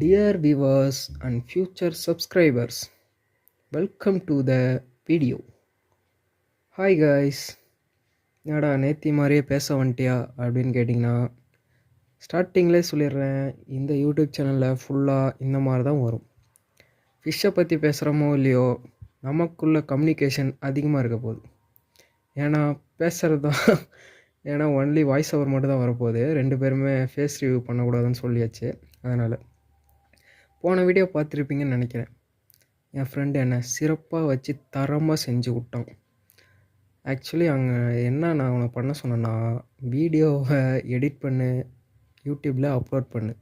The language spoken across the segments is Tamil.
Dear viewers and future subscribers, welcome to the video. Hi guys என்னடா நேத்தி மாதிரியே பேச வந்துட்டியா அப்படின்னு கேட்டிங்கன்னா ஸ்டார்டிங்லேயே சொல்லிடுறேன் இந்த யூடியூப் சேனலில் ஃபுல்லாக இந்த மாதிரி தான் வரும். ஃபிஷ்ஷை பற்றி பேசுகிறோமோ இல்லையோ நமக்குள்ள கம்யூனிகேஷன் அதிகமாக இருக்க போகுது. ஏன்னா பேசுகிறது தான் ஏன்னா ஒன்லி வாய்ஸ் ஓவர் மட்டும் தான் வரப்போகுது. ரெண்டு பேருமே ஃபேஸ் ரிவ்யூ பண்ணக்கூடாதுன்னு சொல்லியாச்சு அதனால். போன வீடியோ பார்த்துருப்பீங்கன்னு நினைக்கிறேன். என் ஃப்ரெண்டு என்னை சிறப்பாக வச்சு தரமாக செஞ்சு விட்டான். ஆக்சுவலி அங்கே என்ன நான் அவனை பண்ண சொன்னேன்னா வீடியோவை எடிட் பண்ணு யூடியூப்பில் அப்லோட் பண்ணு.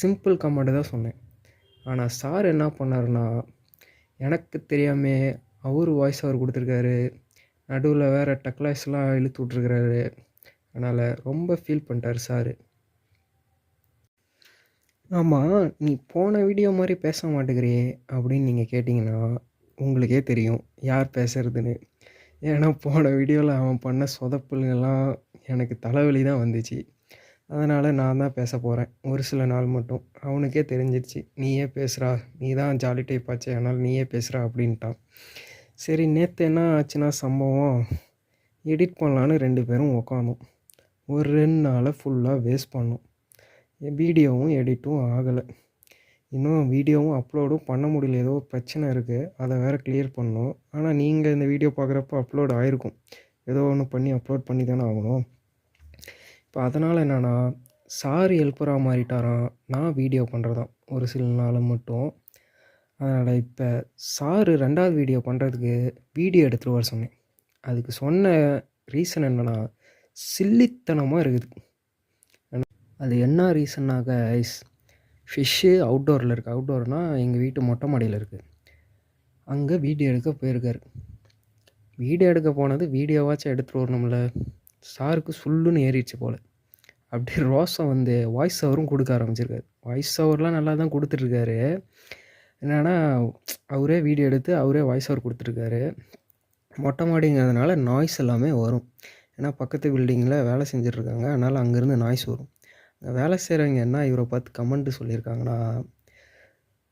சிம்பிள் கமெண்ட் தான் சொன்னேன். ஆனால் சார் என்ன பண்ணாருன்னா எனக்கு தெரியாமே அவர் வாய்ஸ் அவர் கொடுத்துருக்காரு. நடுவில் வேறு டக்லாய்ஸ்லாம் இழுத்து விட்ருக்குறாரு அதனால் ரொம்ப ஃபீல் பண்ணிட்டார் சார் ஆமாம் நீ போன வீடியோ மாதிரி பேச மாட்டேங்கிறியே அப்படின்னு நீங்கள் கேட்டிங்கன்னா உங்களுக்கே தெரியும் யார் பேசுகிறதுன்னு ஏன்னா போன வீடியோவில் அவன் பண்ண சொதப்புலாம் எனக்கு தலைவலி தான் வந்துச்சு. அதனால் நான் தான் பேச போகிறேன் ஒரு சில நாள் மட்டும். அவனுக்கே தெரிஞ்சிருச்சு. நீயே பேசுகிறா நீ தான் ஜாலி டைப் ஆச்சு. அதனால் நீயே பேசுகிறா அப்படின்ட்டான். சரி நேற்று என்ன ஆச்சுன்னா சம்பவம். எடிட் பண்ணலான்னு ரெண்டு பேரும் உக்காந்தோம். ஒரு ரெண்டு நாளை ஃபுல்லாக வேஸ்ட் பண்ணோம். வீடியோவும் எடிட்டும் ஆகலை. இன்னும் வீடியோவும் அப்லோடும் பண்ண முடியல. ஏதோ பிரச்சனை இருக்குது அதை வேறு கிளியர் பண்ணணும். ஆனால் நீங்கள் இந்த வீடியோ பார்க்குறப்ப அப்லோட் ஆகிருக்கும் ஏதோ ஒன்று பண்ணி அப்லோட் பண்ணி தானே ஆகணும். இப்போ அதனால் என்னென்னா சாரி ஹெல்ப்பராக மாறிட்டாராம் நான் வீடியோ பண்ணுறதான் ஒரு சில நாள் மட்டும். அதனால் இப்போ சாரு ரெண்டாவது வீடியோ பண்ணுறதுக்கு வீடியோ எடுத்துகிட்டு வர சொன்னேன். அதுக்கு சொன்ன ரீசன் என்னென்னா சில்லித்தனமாக இருக்குது. அது என்ன ரீசன்னாக ஐஸ் ஃபிஷ்ஷு அவுட்டோரில் இருக்குது அவுட்டோர்னால் எங்கள் வீட்டு மொட்டை மாடியில் இருக்குது அங்கே வீடியோ எடுக்க போயிருக்கார். வீடியோ எடுக்க போனது வீடியோவாச்சும் எடுத்துகிட்டு வரணும்ல. சாருக்கு சுல்லுன்னு ஏறிடுச்சு போல். அப்படி ரோஸை வந்து வாய்ஸ் ஓவரும் கொடுக்க ஆரம்பிச்சிருக்காரு. வாய்ஸ் ஓவர்லாம் நல்லா தான் கொடுத்துட்ருக்காரு என்னென்னா அவரே வீடியோ எடுத்து அவரே வாய்ஸ் ஓவர் கொடுத்துருக்காரு மொட்டை மாடிங்கிறதுனால நாய்ஸ் எல்லாமே வரும். ஏன்னா பக்கத்து பில்டிங்கில் வேலை செஞ்சிட்ருக்காங்க அதனால் அங்கேருந்து நாய்ஸ் வரும். வேலை செய்கிறவங்க என்ன இவரை பார்த்து கமெண்ட்டு சொல்லியிருக்காங்கன்னா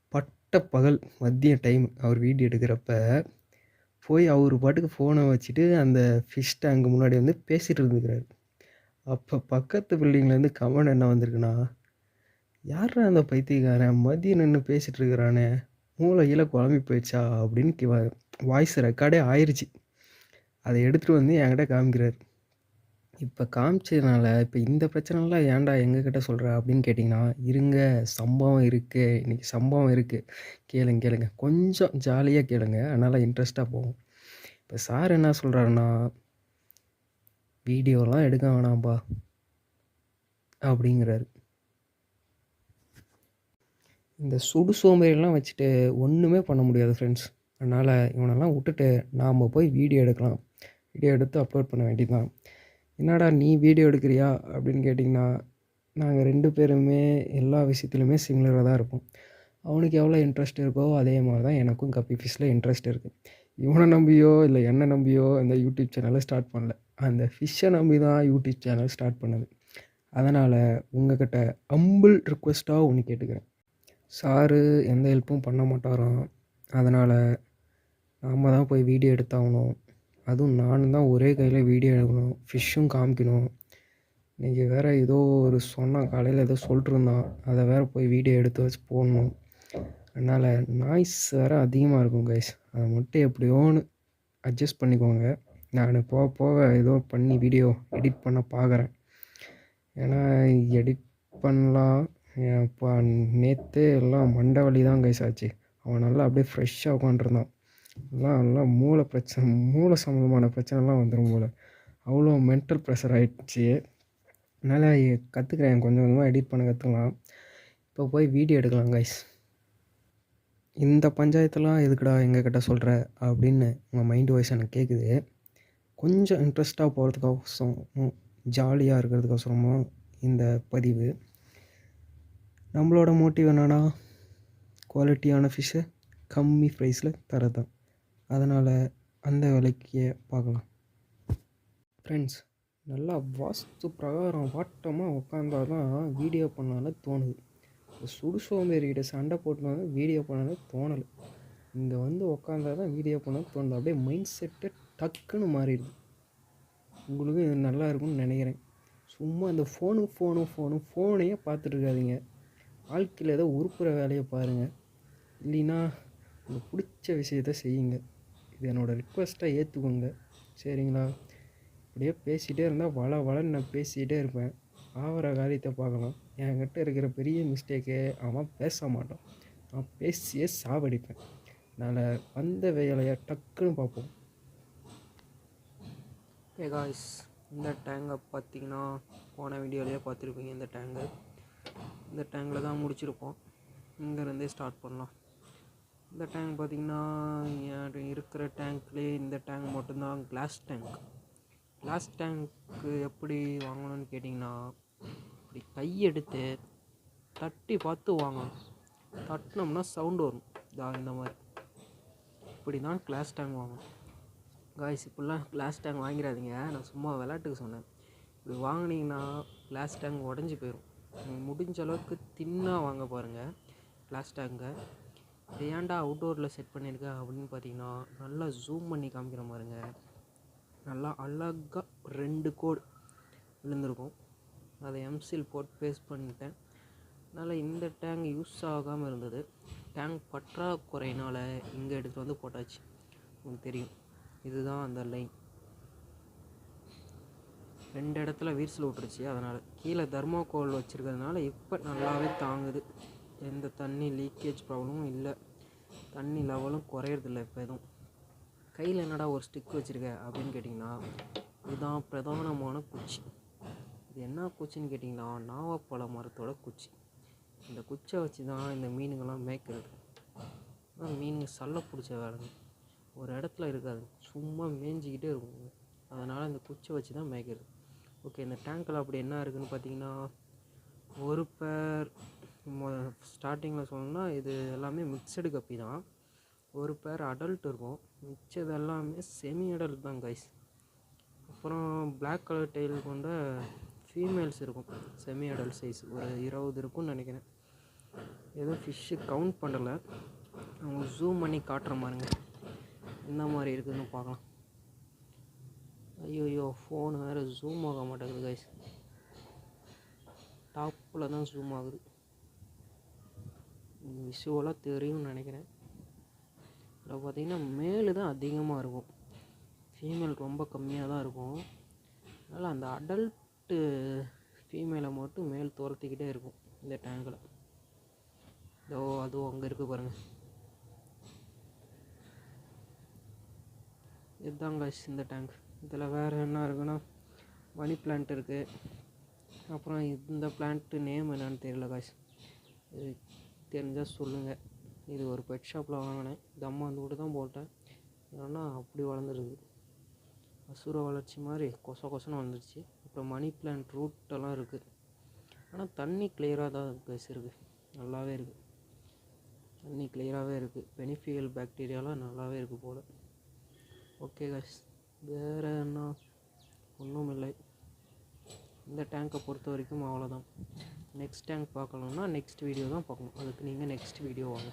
பட்ட பகல் மதிய டைம் அவர் வீடியோ எடுக்கிறப்ப போய் அவர் பாட்டுக்கு ஃபோனை வச்சுட்டு அந்த ஃபிஷ் டேங்க் முன்னாடி வந்து பேசிகிட்டு இருந்துக்கிறாரு. அப்போ பக்கத்து பில்டிங்லேருந்து கமெண்ட் என்ன வந்திருக்குன்னா யாரா அந்த பைத்தியக்காரன்? மதியம் நின்று பேசிகிட்டு இருக்கிறானே. மூளையில் குழம்பி போயிடுச்சா? அப்படின்னு வாய்ஸ் ரெக்கார்டே ஆயிடுச்சு அதை எடுத்துகிட்டு வந்து என்கிட்ட காமிக்கிறார். இப்போ காமிச்சதுனால இப்போ இந்த பிரச்சனைலாம் ஏன்டா எங்ககிட்ட சொல்கிற அப்படின்னு கேட்டிங்கன்னா இருங்க சம்பவம் இருக்குது இன்றைக்கி சம்பவம் இருக்குது கேளுங்க கேளுங்க. கொஞ்சம் ஜாலியாக கேளுங்க. அதனால் இன்ட்ரெஸ்ட்டாக போகும் இப்போ சார் என்ன சொல்கிறாருன்னா வீடியோலாம் எடுக்க வேணாம்ப்பா அப்படிங்கிறாரு. இந்த சுடு சோம்பேறிலாம் வச்சுட்டு ஒன்றுமே பண்ண முடியாது ஃப்ரெண்ட்ஸ் அதனால் இவனெல்லாம் விட்டுட்டு நாம் போய் வீடியோ எடுக்கலாம். வீடியோ எடுத்து அப்லோட் பண்ண வேண்டியதுதான். என்னடா நீ வீடியோ எடுக்கிறியா? அப்படின்னு கேட்டிங்கன்னா நாங்கள் ரெண்டு பேருமே எல்லா விஷயத்துலையுமே சிமிலராக தான் இருப்போம். அவனுக்கு எவ்வளோ இன்ட்ரெஸ்ட் இருக்கோ அதே மாதிரி தான் எனக்கும் கப்பி ஃபிஷ்ஷில் இன்ட்ரெஸ்ட் இருக்குது இவனை நம்பியோ இல்லை என்னை நம்பியோ இந்த யூடியூப் சேனலை ஸ்டார்ட் பண்ணல. அந்த ஃபிஷ்ஷை நம்பி தான் யூடியூப் சேனல் ஸ்டார்ட் பண்ணது. அதனால் உங்கள்கிட்ட அம்பிள் ரிக்வெஸ்ட்டாக ஒன்று கேட்டுக்கிறேன். சாரு எந்த ஹெல்ப்பும் பண்ண மாட்டாராம். அதனால் நாம் தான் போய் வீடியோ எடுத்தாகணும். அதுவும் நானும் தான் ஒரே கையில் வீடியோ எடுக்கணும் ஃபிஷ்ஷும் காமிக்கணும். இன்றைக்கி வேறு ஏதோ ஒரு சொன்னான் காலையில் ஏதோ சொல்லிட்டுருந்தான் அதை வேறு போய் வீடியோ எடுத்து வச்சு போடணும். அதனால் நாய்ஸ் வேறு அதிகமாக இருக்கும் கைஸ் அதை மட்டும் எப்படியோன்னு அட்ஜஸ்ட் பண்ணிக்கோங்க. நான் போக போக ஏதோ பண்ணி வீடியோ எடிட் பண்ண பார்க்குறேன் ஏன்னா எடிட் பண்ணலாம். இப்போ நேற்று எல்லாம் மண்டை வலி தான் கைஸ் ஆச்சு. அவன் நல்லா அப்படியே ஃப்ரெஷ்ஷாக உட்காந்துருந்தான் எல்லாம் எல்லாம் மூளை பிரச்சனை மூளை சம்மந்தமான பிரச்சனைலாம் வந்துடும் போல். அவ்வளோ மென்டல் ப்ரெஷர் ஆகிடுச்சி அதனால் கற்றுக்குறேன் கொஞ்சம் கொஞ்சமாக எடிட் பண்ண கற்றுக்கலாம் இப்போ போய் வீடியோ எடுக்கலாம் கைஸ் இந்த பஞ்சாயத்தெல்லாம் எதுக்குடா எங்கக்கிட்ட சொல்கிற அப்படின்னு உங்கள் மைண்டு வாய்ஸ் எனக்கு கேட்குது கொஞ்சம் இன்ட்ரெஸ்ட்டாக போகிறதுக்கோசரம் ஜாலியாக இருக்கிறதுக்கோசரமும் இந்த பதிவு. நம்மளோட மோட்டிவ் என்னென்னா குவாலிட்டியான ஃபிஷ்ஷை கம்மி ப்ரைஸில் தரதான் அதனால் அந்த வேலைக்கு பார்க்கலாம். ஃப்ரெண்ட்ஸ் நல்லா வாஸ்து பிரகாரம் வாட்டமாக உட்காந்தா தான் வீடியோ பண்ணாலும் தோணுது சுடு சோம்பேறிகிட்ட சண்டை போட்டுன்னு வீடியோ பண்ணாலும் தோணலை. இங்கே வந்து உட்காந்தா தான் வீடியோ பண்ண தோணுது. அப்படியே மைண்ட் செட்டு டக்குன்னு மாறிடுது. உங்களுக்கும் இது நல்லா இருக்கும்னு நினைக்கிறேன். சும்மா இந்த ஃபோனும் ஃபோனும் ஃபோனும் ஃபோனையே பார்த்துட்ருக்காதீங்க வாழ்க்கையில் ஏதோ உருப்புற வேலையை பாருங்கள் இல்லைன்னா உங்களுக்கு பிடிச்ச விஷயத்த செய்யுங்க. இது என்னோடய ரிக்வெஸ்ட்டாக ஏற்றுக்கோங்க சரிங்களா? அப்படியே பேசிகிட்டே இருந்தால் வள வளன்னு நான் பேசிக்கிட்டே இருப்பேன். ஆகிற காரியத்தை பார்க்கலாம். என்கிட்ட இருக்கிற பெரிய மிஸ்டேக்கே அவன் பேச மாட்டான். நான் பேசியே சாவடிப்பேன். அதனால் வந்த வேலையை டக்குன்னு பார்ப்போம். ஏ காய்ஸ் இந்த டேங்கை பார்த்தீங்கன்னா போன வீடியோலேயே பார்த்துருப்பீங்க இந்த டேங்கை இந்த டேங்கில் தான் முடிச்சிருப்போம். இங்கேருந்தே ஸ்டார்ட் பண்ணலாம். இந்த டேங்க் பார்த்திங்கன்னா இருக்கிற டேங்க்லேயே இந்த டேங்க் மட்டும்தான் கிளாஸ் டேங்க் கிளாஸ் டேங்க்கு எப்படி வாங்கணும்னு கேட்டிங்கன்னா இப்படி கையெடுத்து தட்டி பார்த்து வாங்கணும். தட்டினோம்னா சவுண்டு வரும். இதா இந்த மாதிரி. இப்படி தான் கிளாஸ் டேங்க் வாங்கணும். காய்ஸ் இப்படிலாம் கிளாஸ் டேங்க் வாங்கிடாதீங்க. நான் சும்மா விளையாட்டுக்கு சொன்னேன். இப்படி வாங்கினீங்கன்னா கிளாஸ் டேங்க் உடஞ்சி போயிடும் முடிஞ்ச அளவுக்கு தின்னாக வாங்க பாருங்கள் கிளாஸ் டேங்கை ஏன்டா அவுட்டோரில் செட் பண்ணியிருக்க அப்படின்னு பார்த்தீங்கன்னா நல்லா ஜூம் பண்ணி காமிக்கிற மாதிரிங்க. நல்லா அழகாக ரெண்டு கோடு விழுந்திருக்கும். அதை எம்சில் போட்டு பேஸ்ட் பண்ணிட்டேன். அதனால் இந்த டேங்க் யூஸ் ஆகாமல் இருந்தது. டேங்க் பற்றாக்குறையினால் இங்கே எடுத்துகிட்டு வந்து போட்டாச்சு. உங்களுக்கு தெரியும். இதுதான் அந்த லைன் ரெண்டு இடத்துல வீர்ஸில் விட்டுருச்சு. அதனால் கீழே தர்மாக்கோல் வச்சுருக்கிறதுனால இப்போ நல்லாவே தாங்குது. எந்த தண்ணி லீக்கேஜ் ப்ராப்ளமும் இல்லை. தண்ணி லெவலும் குறையறதில்ல இப்போ எதுவும். கையில் என்னடா ஒரு ஸ்டிக் வச்சுருக்க அப்படின்னு கேட்டிங்கன்னா இதுதான் பிரதானமான குச்சி. இது என்ன குச்சின்னு கேட்டிங்கன்னா நாவப்பழ மரத்தோட குச்சி. இந்த குச்சை வச்சு தான் இந்த மீனுங்கள்லாம் மேய்க்கிறது. ஆனால் மீனுங்க சல்ல பிடிச்ச வேலைங்க. ஒரு இடத்துல இருக்காது. சும்மா மேய்ஞ்சிக்கிட்டே இருக்கும். அதனால் இந்த குச்சை வச்சு தான் மேய்க்கிறது. ஓகே இந்த டேங்க்கில் அப்படி என்ன இருக்குதுன்னு பார்த்தீங்கன்னா ஒரு பேர் ஸ்டார்டிங்கில் சொல்லணும்னா இது எல்லாமே மிக்சடு கப்பி தான். ஒரு பேர் அடல்ட் இருக்கும். மிச்சது எல்லாமே செமி அடல்ட் தான் கைஸ் அப்புறம் பிளாக் கலர் டெயில் கொண்ட ஃபீமேல்ஸ் இருக்கும். செமி அடல்ட் சைஸ் ஒரு இருபது இருக்கும்னு நினைக்கிறேன். ஏதோ ஃபிஷ்ஷு கவுண்ட் பண்ணலை. அவங்க ஜூம் பண்ணி காட்டுற மாதிரிங்க. என்ன மாதிரி இருக்குதுன்னு பார்க்கலாம். ஐயோயோ ஃபோன் வேறு ஜூம் ஆக மாட்டேங்குது கைஸ் டாப்பில் தான் ஜூம் ஆகுது. விஷுவலாக தெரியும்னு நினைக்கிறேன். அதில் பார்த்திங்கன்னா மேலு தான் அதிகமாக இருக்கும். ஃபீமேல் ரொம்ப கம்மியாக தான் இருக்கும். அதனால் அந்த அடல்ட்டு ஃபீமேலை மட்டும் மேல் துரத்திக்கிட்டே இருக்கும் இந்த டேங்கில் இதோ அதுவும் அங்கே இருக்குது பாருங்கள் இதுதான் காய்ஸ் இந்த டேங்க் இதில் வேறு என்ன இருக்குன்னா மணி பிளான்ட் இருக்குது அப்புறம் இந்த பிளான்ட்டு நேம் என்னன்னு தெரியல காய்ஸ் இது தெரிஞ்சால் சொல்லுங்கள் இது ஒரு பெட் ஷாப்பில் வாங்கினேன். தம்மா வந்து விட்டு தான் போட்டேன். ஏன்னா அப்படி வளர்ந்துருக்கு அசுர வளர்ச்சி மாதிரி கொச கொசன்னு வந்துடுச்சு அப்புறம் மணி பிளான்ட் ரூட்டெல்லாம் இருக்குது ஆனால் தண்ணி கிளியராக தான் கைஸ் இருக்குது நல்லாவே இருக்குது தண்ணி கிளியராகவே இருக்குது பெனிஃபியல் பாக்டீரியாலாம் நல்லாவே இருக்குது போல். ஓகே கைஸ் வேறு என்ன? ஒன்றும் இல்லை இந்த டேங்க்கை பொறுத்த வரைக்கும் அவ்வளோதான் நெக்ஸ்ட் டேங்க் பார்க்கணுன்னா நெக்ஸ்ட் வீடியோ தான் பார்க்கணும். அதுக்கு நீங்கள் நெக்ஸ்ட் வீடியோ வாங்க.